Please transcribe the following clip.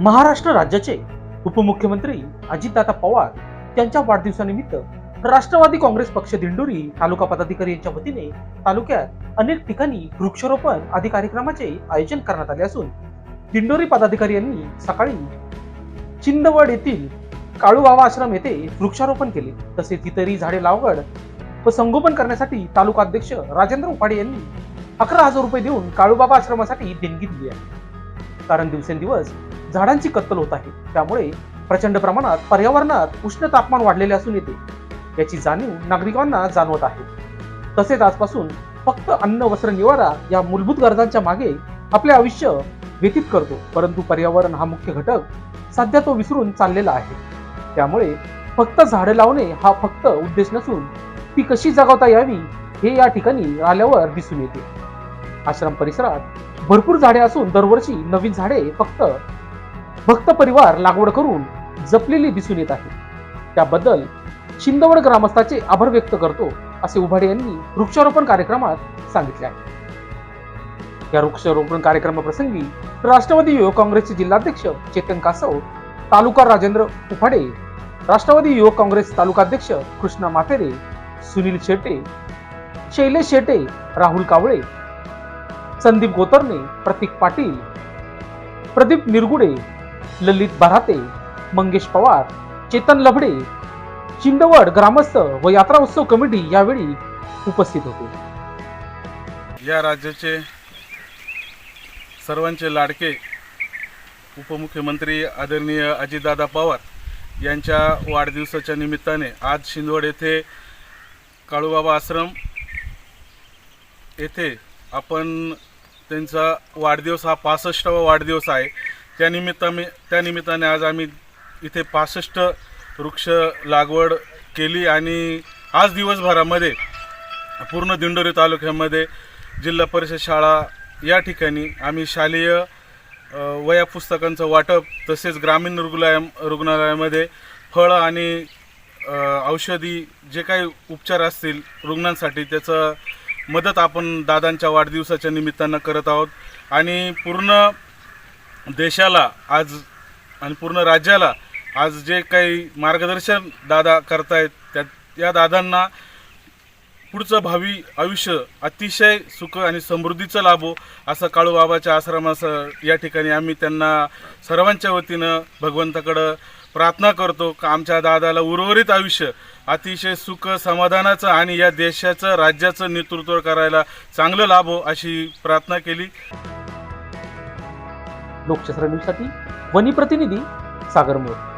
महाराष्ट्र राज्याचे उपमुख्यमंत्री अजितदादा पवार यांच्या वाढदिवसानिमित्त राष्ट्रवादी काँग्रेस पक्ष दिंडोरी तालुका पदाधिकारी यांच्या वतीने तालुक्यात अनेक ठिकाणी वृक्षारोपण आदी कार्यक्रमाचे आयोजन करण्यात आले असून दिंडोरी पदाधिकारी यांनी सकाळी चिंदवड येथील काळूबाबा आश्रम येथे वृक्षारोपण केले. तसेच इतरही झाडे लावगड व संगोपन करण्यासाठी तालुका अध्यक्ष राजेंद्र उपाडे यांनी अकरा हजार रुपये देऊन काळूबाबा आश्रमासाठी देणगी दिली आहे. कारण दिवसेंदिवस झाडांची कत्तल होत आहे. त्यामुळे प्रचंड प्रमाणात पर्यावरणात उष्ण तापमान वाढलेले असून येते. याची जाणीव नागरिकांना जाणवत आहे. तसेच आजपासून फक्त अन्न वस्त्र निवारा या मूलभूत गरजांच्या मागे आपले आयुष्य व्यतीत करतो. परंतु पर्यावरण हा मुख्य घटक सध्या तो विसरून चाललेला आहे. त्यामुळे फक्त झाडं लावणे हा फक्त उद्देश नसून ती कशी जगवता यावी हे या ठिकाणी आल्यावर दिसून येते. आश्रम परिसरात भरपूर झाडे असून दरवर्षी नवीन झाडे फक्त भक्त परिवार लागवड करून जपलेली दिसून येत आहे. त्याबद्दल शिंदवड ग्रामस्थाचे आभार व्यक्त करतो असे उभाडे यांनी वृक्षारोपण कार्यक्रमात सांगितले आहे. या वृक्षारोपण कार्यक्रमाप्रसंगी राष्ट्रवादी युवक काँग्रेसचे जिल्हाध्यक्ष चेतन कासव तालुका राजेंद्र उफाडे राष्ट्रवादी युवक काँग्रेस तालुकाध्यक्ष कृष्णा माथेरे सुनील शेटे शैलेश शेटे राहुल कावळे संदीप गोतरणे प्रतीक पाटील प्रदीप निरगुडे ललित बराते मंगेश पवार चेतन लभडे चिंदवड ग्रामस्थ व यात्रा उत्सव कमिटी यावेळी उपस्थित होते. या राज्याचे सर्वांचे लाडके उपमुख्यमंत्री आदरणीय अजितदादा पवार यांच्या वाढदिवसाच्या निमित्ताने आज शिंदवड येथे काळूबाबा आश्रम येथे आपण त्यांचा वाढदिवस हा पासष्टावा वाढदिवस आहे. त्यानिमित्ताने त्यानिमित्ताने आज आम्ही इथे पासष्ट वृक्ष लागवड केली आणि आज दिवसभरामध्ये पूर्ण दिंडोरी तालुक्यामध्ये जिल्हा परिषद शाळा या ठिकाणी आम्ही शालेय वया पुस्तकांचं वाटप तसेच ग्रामीण रुग्णालया रुग्णालयामध्ये फळं आणि औषधी जे काही उपचार असतील रुग्णांसाठी त्याचं मदत आपण दादांच्या वाढदिवसाच्या निमित्तानं करत आहोत. आणि पूर्ण देशाला आज आणि पूर्ण राज्याला आज जे काही मार्गदर्शन दादा करतायत त्या या दादांना पुढचं भावी आयुष्य अतिशय सुख आणि समृद्धीचं लाभो असं काळूबाबाच्या आश्रमाचं या ठिकाणी आम्ही त्यांना सर्वांच्या वतीनं भगवंताकडं प्रार्थना करतो का आमच्या दादाला उर्वरित आयुष्य अतिशय सुख समाधानाचं आणि या देशाचं राज्याचं नेतृत्व करायला चांगलं लाभो अशी प्रार्थना केली. लोकशास्त्र न्यूजसाठी वनी प्रतिनिधी सागर मोर.